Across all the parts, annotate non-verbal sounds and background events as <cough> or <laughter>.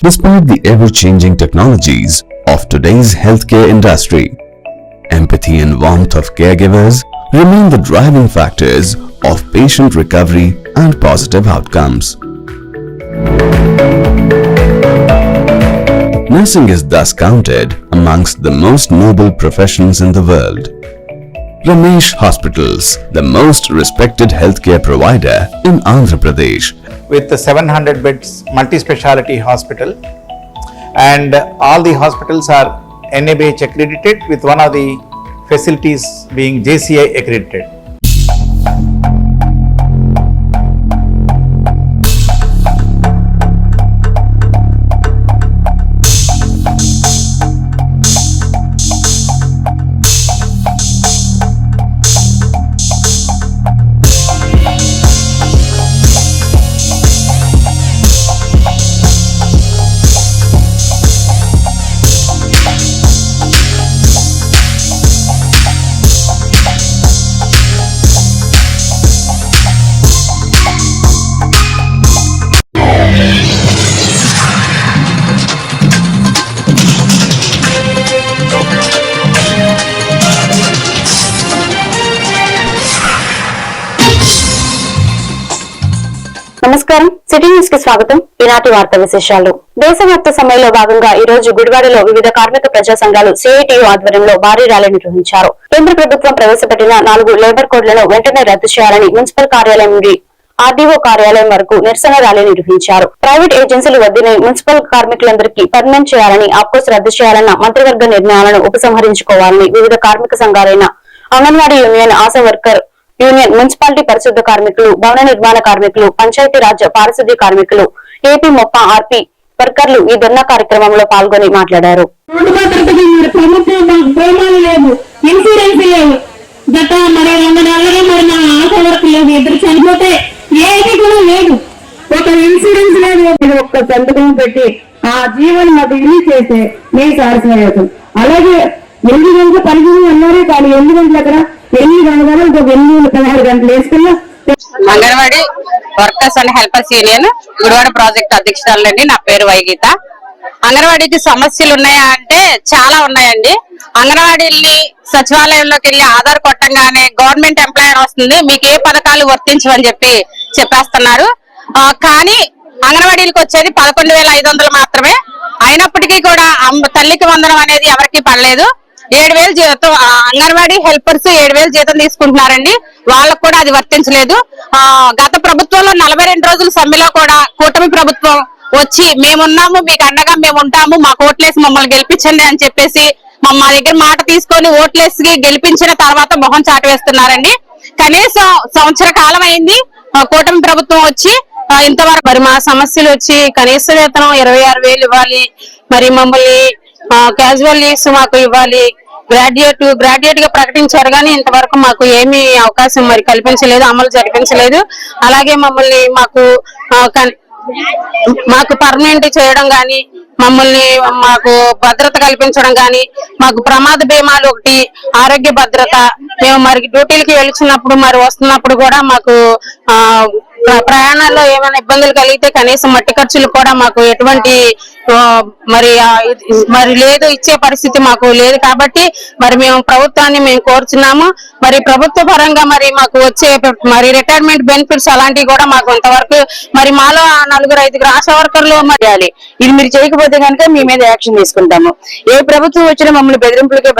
Despite the ever-changing technologies of today's healthcare industry, empathy and warmth of caregivers remain the driving factors of patient recovery and positive outcomes. Nursing is thus counted amongst the most noble professions in the world. Ramesh Hospitals, the most respected healthcare provider in Andhra Pradesh, with the 700 beds multi-speciality hospital and all the hospitals are NABH accredited with one of the facilities being JCI accredited. City న్యూస్కి స్వాగతం. ఈనాటి వార్త విశేషాలు. దేశవ్యాప్త సమ్మెలో భాగంగా ఈ రోజు గుడివాడలో వివిధ కార్మిక ప్రజా సంఘాలు సిఐటియు ఆధ్వర్యంలో భారీ ర్యాలీ నిర్వహించారు. కేంద్ర ప్రభుత్వం ప్రవేశపెట్టిన నాలుగు లేబర్ కోడ్లను వెంటనే రద్దు చేయాలని మున్సిపల్ కార్యాలయం నుండి ఆర్డీఓ కార్యాలయం వరకు నిరసన ర్యాలీ నిర్వహించారు. ప్రైవేట్ ఏజెన్సీలు వద్దని మున్సిపల్ కార్మికులందరికీ పర్మనెంట్ చేయాలని ఆప్కోస్ రద్దు చేయాలన్న మంత్రివర్గ నిర్ణయాలను ఉపసంహరించుకోవాలని వివిధ కార్మిక సంఘాలైన anganwadi union Asha worker union municipality పరిశుద్ధ కార్మికులు భవన నిర్మాణ కార్మికులు పంచాయతీ రాజ్ పారిశుద్ధ్య కార్మికులు ఏపీ మొప్ప ఆర్పీ వర్కర్లు ఈ ధర్నా కార్యక్రమంలో పాల్గొని మాట్లాడారు. రోడ్డు భద్రతకి మరి ప్రభుత్వం ఇన్సూరెన్స్ లేదు గత మరి రెండు నెలలుగా మరి నా ఆశ వరకు లేదు ఇద్దరు చనిపోతే ఏది కూడా లేదు. ఒక ఇన్సూరెన్స్ లేదు ఒక్క సంతకం పెట్టి ఆ జీవన్ మాకు రిలీజ్ చేస్తే మేము సారస్వయం. అలాగే ఎనిమిది గంటల పనిచేసి అన్నారే కానీ ఎనిమిది గంటల అక్కడ ఎనిమిది గంటల ఇంకో ఎనిమిది పదహారు గంటలు వేసుకున్నా anganwadi workers and helpers union Gudivada project అధ్యక్షురాలండి నా పేరు వైగీత. అంగన్వాడీకి సమస్యలు ఉన్నాయా అంటే చాలా ఉన్నాయండి. అంగన్వాడీల్ని సచివాలయంలోకి వెళ్ళి ఆధార్ కొట్టంగానే గవర్నమెంట్ ఎంప్లాయర్ వస్తుంది మీకు ఏ పథకాలు వర్తించవని చెప్పి చెప్పేస్తున్నారు. కానీ అంగన్వాడీలకు వచ్చేది పదకొండు వేల ఐదు వందలు మాత్రమే. అయినప్పటికీ కూడా అమ్మ- తల్లికి వందనం అనేది ఎవరికి పడలేదు. ఏడు వేలు జీతం అంగన్వాడీ హెల్పర్స్ ఏడు వేలు జీతం తీసుకుంటున్నారండి. వాళ్ళకు కూడా అది వర్తించలేదు. ఆ గత ప్రభుత్వంలో నలభై రెండు రోజుల సమ్మెలో కూడా కూటమి ప్రభుత్వం వచ్చి మేమున్నాము మీకు అండగా మేము ఉంటాము మా ఓట్లేసి మమ్మల్ని గెలిపించండి అని చెప్పేసి మా దగ్గర మాట తీసుకొని ఓట్లేసి గెలిపించిన తర్వాత మొహం చాటవేస్తున్నారండి. కనీసం సంవత్సర కాలం అయింది కూటమి ప్రభుత్వం వచ్చి ఇంతవరకు మరి మా సమస్యలు వచ్చి కనీస వేతనం ఇరవై ఆరు వేలు ఇవ్వాలి. మరి మమ్మల్ని క్యాజువల్ లీవ్స్ మాకు ఇవ్వాలి. గ్రాడ్యుయేట్ గ్రాడ్యుయేట్గా ప్రకటించారు కానీ ఇంతవరకు మాకు ఏమీ అవకాశం మరి కల్పించలేదు అమలు జరిపించలేదు. అలాగే మమ్మల్ని మాకు కన్- మాకు పర్మనెంట్ చేయడం కానీ మమ్మల్ని మాకు భద్రత కల్పించడం కానీ మాకు ప్రమాద బీమాలు ఒకటి ఆరోగ్య భద్రత మేము మరి డ్యూటీలకి వెళ్తున్నప్పుడు మరి వస్తున్నప్పుడు కూడా మాకు ఆ ప్రయాణాల్లో ఏమైనా ఇబ్బందులు కలిగితే కనీసం మట్టి ఖర్చులు కూడా మాకు ఎటువంటి మరి మరి లేదు ఇచ్చే పరిస్థితి మాకు లేదు కాబట్టి మరి మేము ప్రభుత్వాన్ని మేము కోరుచున్నాము. మరి ప్రభుత్వ పరంగా మరి మాకు వచ్చే మరి రిటైర్మెంట్ బెనిఫిట్స్ అలాంటివి కూడా మాకు ఇంతవరకు మరి మాలో ఆ నలుగురు ఐదుగురు ఆశా వర్కర్లు మరి ఇది మీరు చేయకపోతే కనుక మీ మీద యాక్షన్ తీసుకుంటాము. ఏ ప్రభుత్వం వచ్చినా మమ్మల్ని బెదిరింపులకే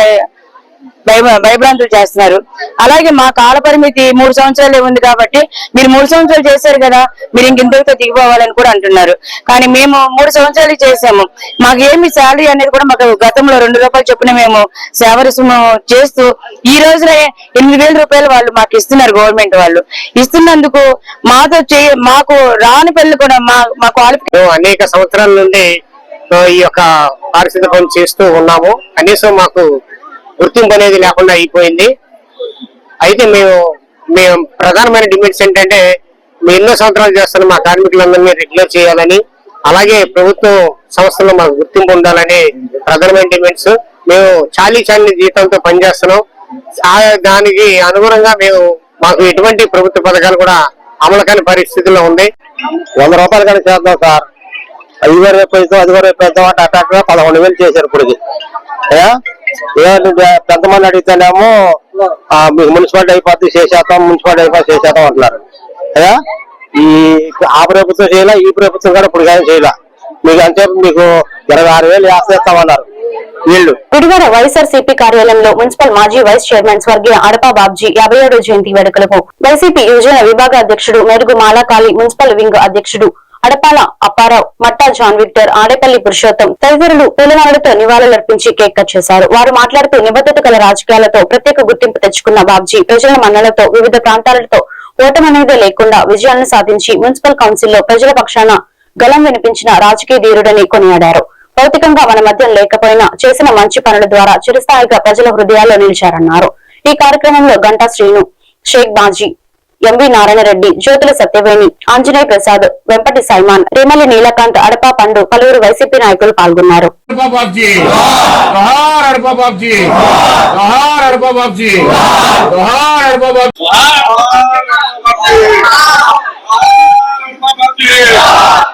భయభ్రాంతులు చేస్తున్నారు. అలాగే మా కాల పరిమితి మూడు సంవత్సరాలే ఉంది కాబట్టి మీరు మూడు సంవత్సరాలు చేశారు కదా మీరు ఇంకింతటితో దిగిపోవాలని కూడా అంటున్నారు. కానీ మేము మూడు సంవత్సరాలు చేసాము మాకు ఏమి శాలరీ అనేది కూడా మాకు గతంలో రెండు రూపాయలు చొప్పున మేము సేవ రుసుము చేస్తూ ఈ రోజున ఎనిమిది వేల రూపాయలు వాళ్ళు మాకు ఇస్తున్నారు గవర్నమెంట్ వాళ్ళు. ఇస్తున్నందుకు మాతో చే మాకు రాని పనులు కూడా మా మా క్వాలిఫికేషన్ అనేక సంవత్సరాల నుండి ఈ యొక్క పారిశుద్ధ పనులు చేస్తూ ఉన్నాము. కనీసం మాకు గుర్తింపు అనేది లేకుండా అయిపోయింది. అయితే మేము మేము ప్రధానమైన డిమాండ్స్ ఏంటంటే మేము ఎన్నో సంవత్సరాలు చేస్తున్న మా కార్మికులందరినీ రెగ్యులర్ చేయాలని అలాగే ప్రభుత్వం సంస్థలో మాకు గుర్తింపు ఉండాలని ప్రధానమైన డిమాండ్స్. మేము చాలీ చాలీ జీతంతో పనిచేస్తున్నాం. దానికి అనుగుణంగా మేము మాకు ఎటువంటి ప్రభుత్వ పథకాలు కూడా అమలు కాని పరిస్థితుల్లో ఉంది. వంద రూపాయలు కానీ చేద్దాం సార్. ఐదు వేలు రేపు అది రేపు పెద్దవాటి అంటే అట్లా పదకొండు వేలు చేశారు ఇప్పటికి. అయ్యా అడిగితేనేమో మీకు మున్సిపాలిటీ అయిపోతే చేసేస్తాం మున్సిపాలిటీ అయిపోతే చేసేస్తాం అంటున్నారు. కదా? ఈ ఆ ప్రభుత్వం చేయాల ఈ ప్రభుత్వం కూడా ఇప్పుడు కానీ చేయాల. మీకు అంటే మీకు ఇరవై ఆరు వేలు వేస్తామన్నారు వీళ్ళు. గుడివాడ వైఎస్ఆర్సీపీ కార్యాలయంలో మున్సిపల్ మాజీ వైస్ చైర్మన్ స్వర్గీయ అడపా బాబ్జీ యాభై ఏడో జయంతి వేడుకలకు. వైసీపీ యువజన విభాగ అధ్యక్షుడు మెరుగు మాలాకాళి మున్సిపల్ వింగ్ అధ్యక్షుడు అడపాల అప్పారావు మట్టా జాన్ విక్టర్ ఆడేపల్లి పురుషోత్తం తదితరులు పూలమాలతో నివాళులర్పించి కేక్ కట్ చేశారు. వారు మాట్లాడుతూ నిబద్ధత గల రాజకీయాలతో ప్రత్యేక గుర్తింపు తెచ్చుకున్న బాబ్జీ ప్రజల మన్నలతో వివిధ ప్రాంతాలతో ఓటమనేదే లేకుండా విజయాలను సాధించి మున్సిపల్ కౌన్సిల్లో ప్రజల పక్షాన గలం వినిపించిన రాజకీయ ధీరుడని కొనియాడారు. భౌతికంగా మన మధ్య లేకపోయినా చేసిన మంచి పనుల ద్వారా చిరస్థాయిగా ప్రజల హృదయాల్లో నిలిచారన్నారు. ఈ కార్యక్రమంలో గంటా శ్రీను షేక్ బాజీ ఎంవి నారాయణరెడ్డి జ్యోతుల సత్యవేణి ఆంజనేయ ప్రసాద్ వెంపటి సైమాన్ రేమలి నీలకాంత్ అడపా పండు పలువురు వైసీపీ నాయకులు పాల్గొన్నారు. Yeah.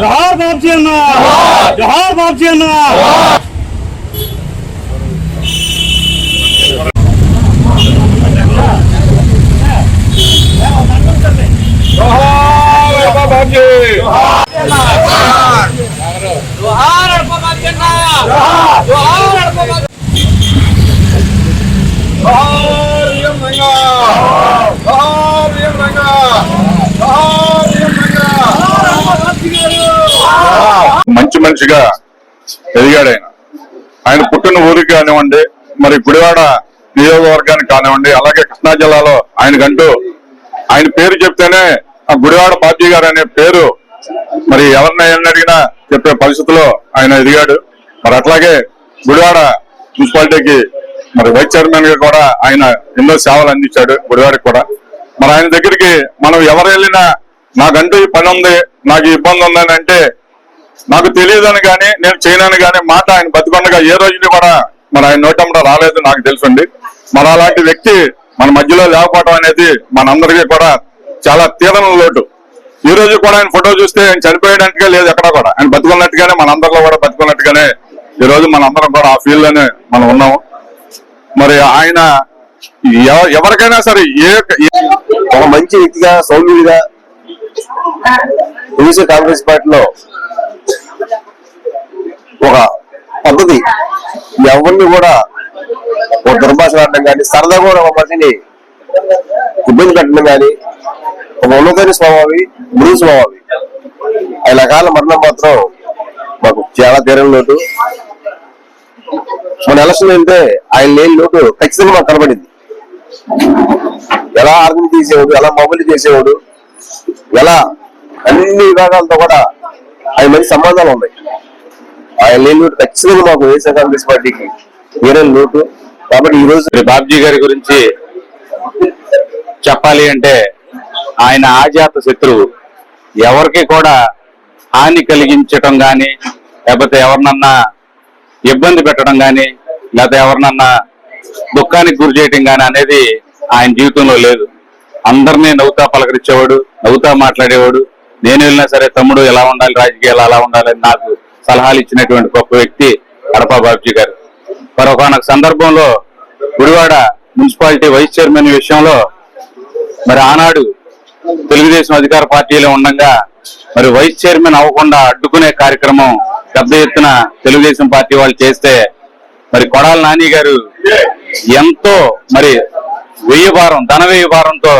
జోహార్ బాబ్జీ అన్న జోహార్ బాబ్జీ అన్న జోహార్ మంచి మనిషిగా ఎదిగాడు ఆయన. ఆయన పుట్టిన ఊరికి కానివ్వండి మరి గుడివాడ నియోజకవర్గానికి కానివ్వండి అలాగే కృష్ణా జిల్లాలో ఆయనకంటూ ఆయన పేరు చెప్తేనే ఆ గుడివాడ బాబ్జీ గారు అనే పేరు మరి ఎవరిని ఎవరిని అడిగినా చెప్పే పరిస్థితిలో ఆయన ఎదిగాడు. మరి అట్లాగే గుడివాడ మున్సిపాలిటీకి మరి వైస్ చైర్మన్గా కూడా ఆయన ఎన్నో సేవలు అందించాడు గుడివారికి కూడా. మరి ఆయన దగ్గరికి మనం ఎవరు వెళ్ళినా నాకంటూ ఈ పని ఉంది నాకు ఇబ్బంది ఉందని అంటే నాకు తెలియదని కానీ నేను చేయనని కానీ మాట ఆయన బతికొండగా ఏ రోజుని కూడా మరి ఆయన నోటంలో రాలేదు నాకు తెలుసుండి. మరి అలాంటి వ్యక్తి మన మధ్యలో లేకపోవడం అనేది మనందరికీ కూడా చాలా తీరని లోటు. ఈ రోజు కూడా ఆయన ఫోటో చూస్తే ఆయన చనిపోయేటట్టుగా లేదు ఎక్కడ కూడా. ఆయన బతుకున్నట్టుగానే మనందరిలో కూడా బతుకున్నట్టుగానే ఈ రోజు మనందరం కూడా ఆ ఫీల్డ్లోనే మనం ఉన్నాము మరి ఆయన ఎవరికైనా సరే ఏ ఒక మంచి వ్యక్తిగా సౌమ్యుడిగా తెలుగుదేశం కాంగ్రెస్ పార్టీలో ఒక పద్ధతి. ఎవరిని కూడా ఒక దుర్భాష ఆడడం కానీ సరదా కూడా ఒక మనిషిని ఇబ్బంది పెట్టడం కానీ ఒక ఉన్నతని స్వభావి మృదు స్వభావి. ఆయన కాల మరణం మాత్రం మాకు చాలా తీరం లోటు. మన ఎలక్షన్ అంటే ఆయన లేని లోటు ఖచ్చితంగా మాకు కనబడింది. ఎలా ఆర్మీ తీసేవాడు ఎలా మొబైల్ చేసేవాడు ఎలా అన్ని విభాగాలతో కూడా ఆయన మంచి సంబంధాలు ఉన్నాయి. ఆయన లేని లోటు ఖచ్చితంగా మాకు వైఎస్ఆర్ కాంగ్రెస్ పార్టీకి వేరే లోటు. కాబట్టి ఈ రోజు బాబ్జీ గారి గురించి చెప్పాలి అంటే ఆయన ఆజాత శత్రువు. ఎవరికి కూడా హాని కలిగించటం గాని లేకపోతే ఎవరినన్నా ఇబ్బంది పెట్టడం కానీ లేకపోతే ఎవరినన్నా దుఃఖానికి గురి చేయటం కానీ అనేది ఆయన జీవితంలో లేదు. అందరినీ నవ్వుతా పలకరించేవాడు నవ్వుతా మాట్లాడేవాడు. నేను వెళ్ళినా సరే తమ్ముడు ఎలా ఉండాలి రాజకీయాలు అలా ఉండాలని నాకు సలహాలు ఇచ్చినటువంటి గొప్ప వ్యక్తి కడప బాబ్జీ గారు. మరి సందర్భంలో గుడివాడ మున్సిపాలిటీ వైస్ చైర్మన్ విషయంలో మరి ఆనాడు తెలుగుదేశం అధికార పార్టీలో ఉండగా మరి వైస్ చైర్మన్ అవ్వకుండా అడ్డుకునే కార్యక్రమం పెద్ద ఎత్తున తెలుగుదేశం పార్టీ వాళ్ళు చేస్తే మరి కొడాల నాని గారు ఎంతో మరి వెయ్యి భారం ధన వెయ్యి భారంతో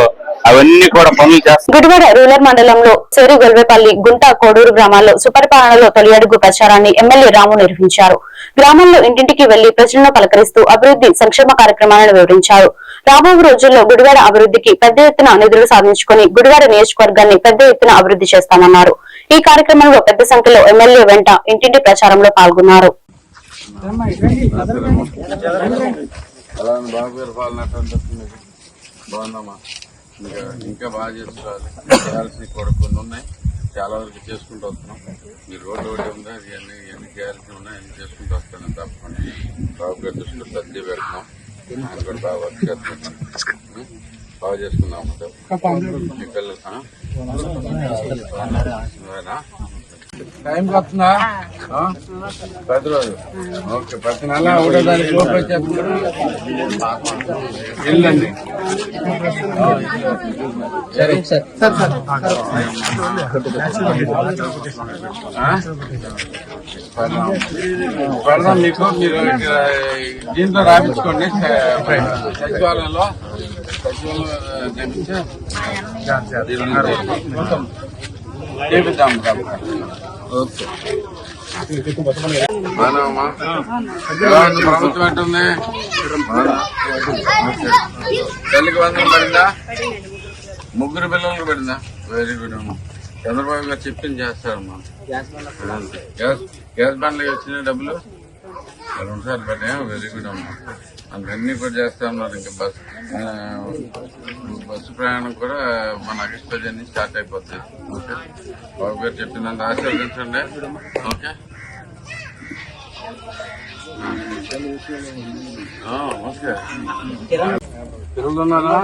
అవన్నీ కూడా పనులు చేస్తారు గుడివాడ రూరల్ మండలంలో చెరు గొల్వేపల్లి గుంట కోడూరు గ్రామాల్లో సుపరిపాలనలో తొలి అడుగు ప్రచారాన్ని ఎమ్మెల్యే రాము నిర్వహించారు. గ్రామంలో ఇంటింటికి వెళ్ళి ప్రజలను పలకరిస్తూ అభివృద్ధి సంక్షేమ కార్యక్రమాలను వివరించారు. రాబోయే రోజుల్లో గుడివాడ అభివృద్ధికి పెద్ద ఎత్తున నిధులు సాధించుకుని గుడివాడ నియోజకవర్గాన్ని పెద్ద ఎత్తున అభివృద్ధి చేస్తామన్నారు ఈ కార్యక్రమంలో పెద్ద సంఖ్యలో ఎమ్మెల్యే వెంట ఇంటింటి ప్రచారంలో పాల్గొన్నారు. అలా బాబు గారి పాలన ఎట్లా అనిపిస్తుంది? బాగుందమ్మా ఇంకా ఇంకా బాగా చేసుకోవాలి చేయాల్సినవి కూడా కొన్ని ఉన్నాయి. చాలా వరకు చేసుకుంటూ వస్తున్నాం. ఈ రోడ్డు ఒకటి ఉందా? ఇవన్నీ ఇవన్నీ చేయాల్సి ఉన్నాయి. అన్ని చేసుకుంటూ వస్తాను తప్పకుండా బాబు గారి దృష్టిలో సర్ది పెడుతున్నాం. ఆయన కూడా బాగా వర్క్ చేస్తున్నాం? బాగా చేసుకున్నాం పిల్లలు? టైం వస్తుందా? పది రోజు ఓకే ప్రతి నెల ఒకటో తారీఖు లోపు వచ్చేస్తున్నారు. వెళ్ళండి. సరే. ఆ? పెడదాం మీకు మీరు ఇక్కడ దీంట్లో రాపించుకోండి స- సచివాలయంలో. సచివాలయం చేపించి దీన్ని చేపిద్దాం ఉంది ప్రభుత్వం ఎట్టుంది. తల్లికి పడిందా? ముగ్గురు పిల్లలకు పడిందా? వెరీ గుడ్ అమ్మా. చంద్రబాబు గారు చెప్పింది చేస్తారమ్మా. గ్యాస్ గ్యాస్ బండ్లకి వచ్చిన డబ్బులు? రెండు సార్లు వెరీ గుడ్ అమ్మా. అన్నీ కూడా చేస్తా ఉన్నారు ఇంకా బస్. ఆ, బస్సు ప్రయాణం కూడా మన నుంచి స్టార్ట్ అయిపోతుంది ఓకే? బాబు గారు చెప్పిందంత ఆశీర్వదించండి. ఓకే? పిల్లలు ఉన్నారా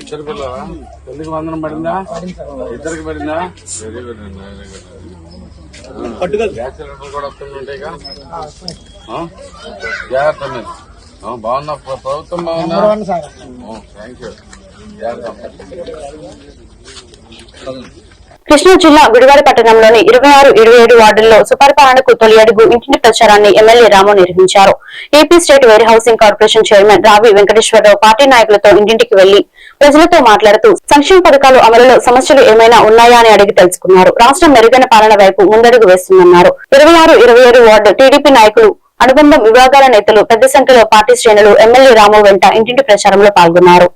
ఇద్దరు పిల్లలా? పెళ్ళికి వందనం పడిందా? ఇద్దరికి పడిందా? వెరీ గుడ్ అండి వెరీ గుడ్. గ్యాస్ సిలిండర్ కూడా వస్తుంటాయిగా? జాగ్రత్త ప్రభుత్వం థ్యాంక్ యూ. జాగ్రత్త. కృష్ణా జిల్లా గుడివాడ పట్టణంలోని ఇరవై ఆరు ఇరవై ఏడు వార్డుల్లో సుపరిపాలనకు తొలి అడుగు ఇంటింటి ప్రచారాన్ని ఎమ్మెల్యే రాము నిర్వహించారు. AP state warehousing corporation chairman Ravi Venkateswara Rao party నాయకులతో ఇంటింటికి వెళ్ళి ప్రజలతో మాట్లాడుతూ సంక్షేమ పథకాలు అమలులో సమస్యలు ఏమైనా ఉన్నాయా అని అడిగి తెలుసుకున్నారు. రాష్ట్రం మెరుగైన పాలన వైపు ముందడుగు వేస్తుందన్నారు. ఇరవై ఆరు ఇరవై ఏడు వార్డు టీడీపీ నాయకులు అనుబంధం విభాగాల నేతలు పెద్ద సంఖ్యలో పార్టీ శ్రేణులు ఎమ్మెల్యే రాము వెంట ఇంటింటి ప్రచారంలో పాల్గొన్నారు.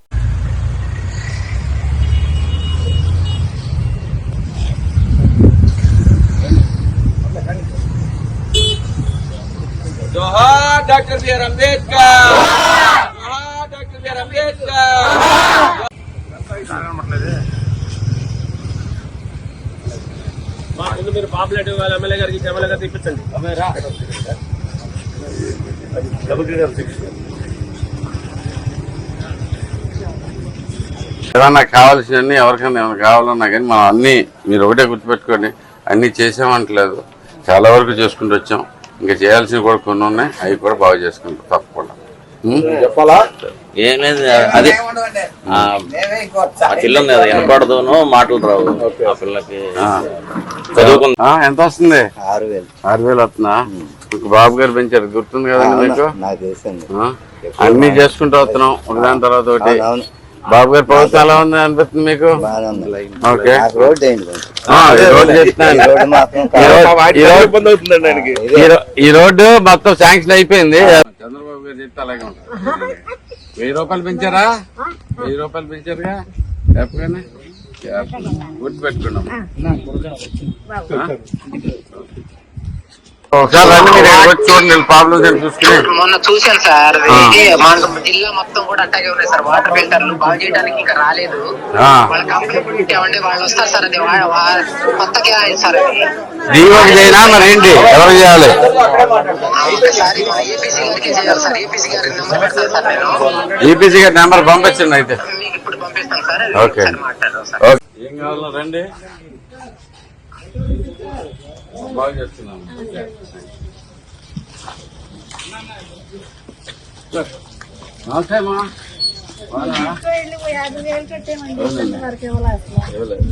జోహార్ డాక్టర్ బిఆర్ అంబేద్కర్! జోహార్ డాక్టర్ బిఆర్ అంబేద్కర్! ముందు మీరు పాపులేట్ వాళ్ళ ఎమ్మెల్యే గారికి ఎమ్మెల్యే గారికి ఇప్పించండి ఏమన్నా కావాల్సినవన్నీ ఎవరికైనా ఏమైనా కావాలన్నా కానీ మనం అన్ని మీరు ఒకటే గుర్తుపెట్టుకోండి అన్ని చేసామంటలేదు. చాలా వరకు చేసుకుంటూ వచ్చాం. ఇంకా చేయాల్సినవి కూడా కొన్ని ఉన్నాయి అవి కూడా బాగా చేసుకుంటాం తప్పకుండా. ఉం? ఏం లేదు అదే ఆ ఆ పిల్ల ఉంది కదా వినపడదును మాటలు రావు. ఆ పిల్లకి ఆ. చదువుకుంది. ఆ, ఎంత వస్తుంది? ఆరు వేలు. ఆరు వేలు వస్తుందా? మీకు బాబు గారు పెంచారు గుర్తుంది కదండి మీకు? నాకు తెలుసండి. ఆ? అన్ని చేసుకుంటూ వస్తున్నాం ఒకదాని తర్వాత ఒకటి. బాబు గారి ప్రభుత్వం ఎలా ఉంది అనిపిస్తుంది మీకు? ఓకే. ఈ రోడ్డు ఈ మొత్తం శాంక్షన్ అయిపోయింది. చంద్రబాబు గారు చెప్తే అలాగే ఉంటుంది. వెయ్యి రూపాయలు పెంచారా? వెయ్యి రూపాయలు పెంచారుగా? చెప్పగానే? గుర్తు పెట్టుకున్నాం ఒకసారి రండి మీరు ఇక్కడికి వచ్చి చూడండి ప్రాబ్లమ్స్ అని చూసుకుని మొన్న చూశాను సార్ ఇది మన జిల్లా మొత్తం కూడా అట్టాగే ఉన్నాయి సార్ వాటర్ ఫిల్టర్లు బాగు చేయడానికి ఇంకా రాలేదు. వాళ్ళ కంపెనీ పెట్టామండి వాళ్ళు వస్తారు సార్ అది అయింది సార్ అది. డీఓకి చేయనా మరి ఏంటి? ఎవరు చేయాలి? ఒకసారి మా ఏపీసీ గారికి చేయాలి సార్ ఏపీసీ గారి నెంబర్ పెడతాను సార్ నేను. ఈపీసీ గారి నెంబర్ పంపించండి అయితే. మీకు ఇప్పుడు పంపిస్తాను సార్ ఓకే. మాట్లాడదాం సార్. ఏం కావాలో రండి. బాగా చేస్తున్నాం. నమస్తే అమ్మా. బాగున్నారా? ఇవ్వలేదు.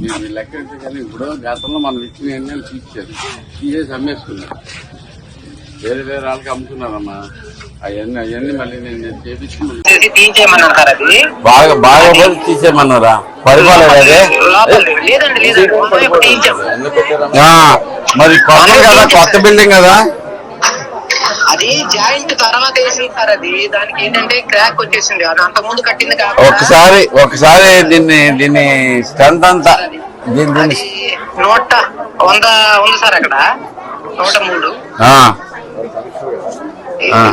మీరు మీ లెక్క కానీ ఇప్పుడు గతంలో మనం ఇచ్చిన ఎన్నెలు తీర్చారు తీసేసి అమ్మేసుకున్నారు. వేరే వేరే వాళ్ళకి అమ్ముకున్నారమ్మా అవన్నీ అవన్నీ మళ్ళీ నేను చేపించి చేసి తీయించేయమన్నారు సార్ అది? బాగా బాగా పోతే తీసేయమన్నారా? ఆ, మరి కొత్త కదా కొత్త బిల్డింగ్ కదా? అది జాయింట్ తర్వాత వేసింది సార్ అది. దానికి ఏంటంటే క్రాక్ వచ్చేసింది. అది అంత ముందు కట్టింది ఒకసారి ఒకసారి దీన్ని దీన్ని స్ట్రెంత్ అంతా అది నూట వంద ఉంది సార్ అక్కడ? నూట మూడు.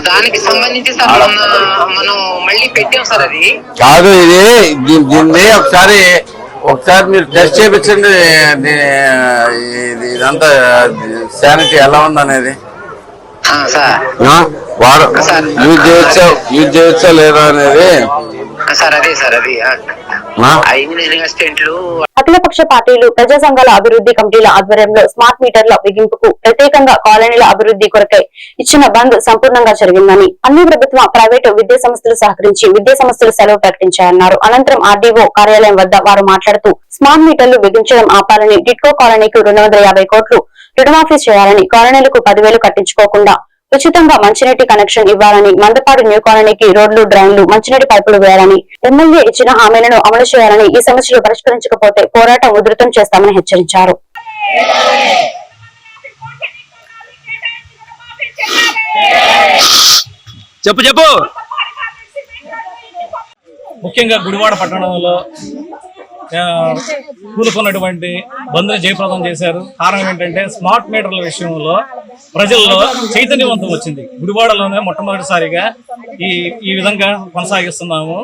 దానికి సంబంధించి సార్ మనం మళ్ళీ పెట్టాం సార్ అది. కాదు ఇది దీన్ని ఒకసారి ఒకసారి మీరు టెస్ట్ చేయించండి ఇదంతా శానిటీ ఎలా ఉందనేది? వాడు యూజ్ చేయొచ్చా యూజ్ చేయొచ్చా లేదా అనేది సార్ అదే అది. అఖిలపక్ష పార్టీలు ప్రజా సంఘాల అభివృద్ధి కమిటీల ఆధ్వర్యంలో స్మార్ట్ మీటర్ల బిగింపుకు ప్రత్యేకంగా కాలనీల అభివృద్ధి కొరకై ఇచ్చిన బంద్ సంపూర్ణంగా జరిగిందని అన్ని ప్రభుత్వ ప్రైవేటు విద్యా సంస్థలు సహకరించి విద్యా సంస్థలు సెలవు ప్రకటించాయన్నారు. అనంతరం ఆర్డీఓ కార్యాలయం వద్ద వారు మాట్లాడుతూ స్మార్ట్ మీటర్లు బిగించడం ఆపాలని టిట్కో కాలనీకి రెండు వందల యాభై కోట్లు రుణమాఫీ చేయాలని కాలనీలకు పదివేలు కట్టించుకోకుండా ఉచితంగా మంచినీటి కనెక్షన్ ఇవ్వాలని మందపాడు న్యూ కాలనీకి రోడ్లు డ్రైన్లు మంచినీటి పైపులు వేయాలని ఎమ్మెల్యే ఇచ్చిన హామీలను అమలు చేయాలని ఈ సమస్యలు పరిష్కరించకపోతే పోరాటం ఉధృతం చేస్తామని హెచ్చరించారు. చెప్పు చెప్పు. ముఖ్యంగా గుడివాడ పట్టణంలో కూలుకున్నటువంటి బంద్ని జయప్రదం చేశారు. కారణం ఏంటంటే స్మార్ట్ మీటర్ల విషయంలో ప్రజల్లో చైతన్యవంతం వచ్చింది. గుడివాడలోనే మొట్టమొదటిసారిగా ఈ ఈ విధంగా కొనసాగిస్తున్నాము.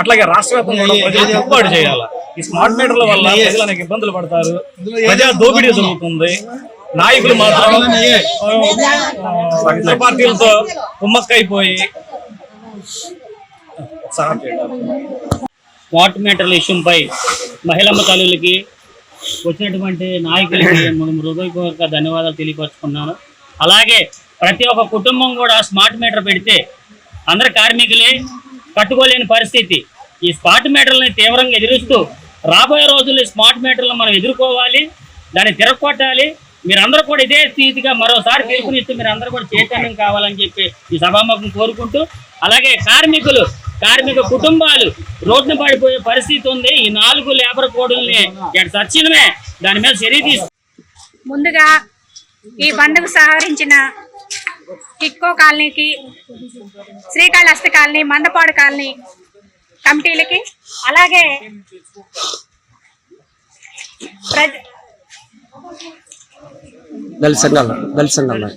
అట్లాగే రాష్ట్ర వ్యాప్తంగా ప్రజలు చేయాలి? ఈ స్మార్ట్ మీటర్ల వల్ల ప్రజలు అనేక ఇబ్బందులు పడతారు. ప్రజా దోపిడీ జరుగుతుంది. నాయకులు మాత్రం పార్టీలతో కుమ్మక్కైపోయి సహాయం స్మార్ట్ మీటర్ల విషయంపై మహిళమ్మ తల్లులకి వచ్చినటువంటి నాయకులకి <coughs> మనం హృదయపూర్వక ధన్యవాదాలు తెలియపరుచుకున్నాను అలాగే ప్రతి ఒక్క కుటుంబం కూడా స్మార్ట్ మీటర్ పెడితే అందరు కార్మికులే కట్టుకోలేని పరిస్థితి. ఈ స్మార్ట్ మీటర్లని తీవ్రంగా ఎదురుస్తూ రాబోయే రోజుల్లో స్మార్ట్ మీటర్లను మనం ఎదుర్కోవాలి దాన్ని తిరగొట్టాలి. మీరందరూ కూడా ఇదే స్థితిగా మరోసారి పిలుపునిస్తూ మీరు అందరూ కూడా చైతన్యం కావాలని చెప్పి ఈ సభాముఖం కోరుకుంటూ అలాగే కార్మికులు కార్మిక కుటుంబాలు రోడ్డున పడిపోయే పరిస్థితి ఉంది. ఈ నాలుగు లేబర్ కోడుల్ని సచ్చినమే? దాని మీద చర్య తీసు ముందుగా ఈ బంధుకు సహకరించిన కిక్కో కాలనీకి శ్రీకాళహస్తి కాలనీ మందపాడు కాలనీ కమిటీలకి అలాగే ప్రజ దళిత సంఘాలు దళిత సంఘాలు.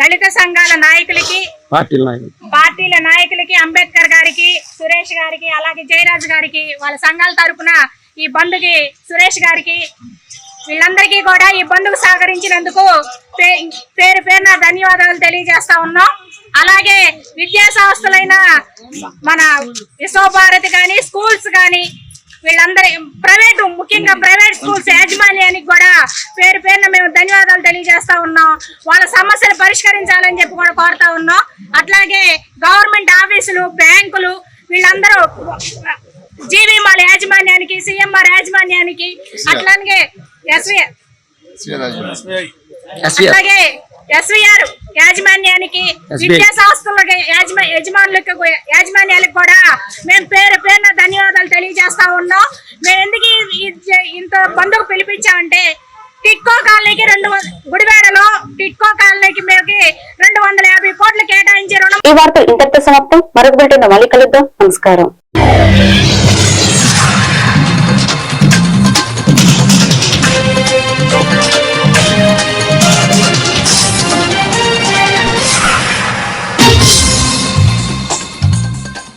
దళిత సంఘాల నాయకులకి పార్టీల నాయకులు. పార్టీల నాయకులకి అంబేద్కర్ గారికి సురేష్ గారికి అలాగే జయరాజ్ గారికి వాళ్ళ సంఘాల తరపున ఈ బంధుకి సురేష్ గారికి వీళ్ళందరికీ కూడా ఈ బంధుకు సహకరించినందుకు పేరు పేరున ధన్యవాదాలు తెలియజేస్తా ఉన్నాం. అలాగే విద్యా సంస్థలైన మన విశ్వభారతి కానీ స్కూల్స్ కానీ వీళ్ళందరి ప్రైవేటు ముఖ్యంగా ప్రైవేట్ స్కూల్స్ యాజమాన్యానికి కూడా పేరు పేరున మేము ధన్యవాదాలు తెలియజేస్తా ఉన్నాం. వాళ్ళ సమస్యలు పరిష్కరించాలని చెప్పి కూడా కోరుతా ఉన్నాం. అట్లాగే గవర్నమెంట్ ఆఫీసులు బ్యాంకులు వీళ్ళందరూ జీవీ మాల యాజమాన్యానికి సిఎంఆర్ యాజమాన్యానికి అట్లాగే ఎస్వి అట్లాగే ఎస్విఆర్ యాజమాన్యానికి విద్యా కుటుంబ యాజమా యజమానులకు యాజమాన్యాలకు కూడా మేము పేరు పేరున ధన్యవాదాలు తెలియజేస్తా ఉన్నాం. మేము ఎందుకు ఇంత బంధుకు పిలిపించామంటే టిక్కో కాలనీకి రెండు వం- గుడివాడలో టిక్కో కాలనీకి మేమకి రెండు వందల యాభై కోట్లు కేటాయించి రుణం. ఈ వార్తలు ఇంతటితో సమాప్తం. మరొక బిల్టన్ మళ్ళీ కలుద్దాం. నమస్కారం.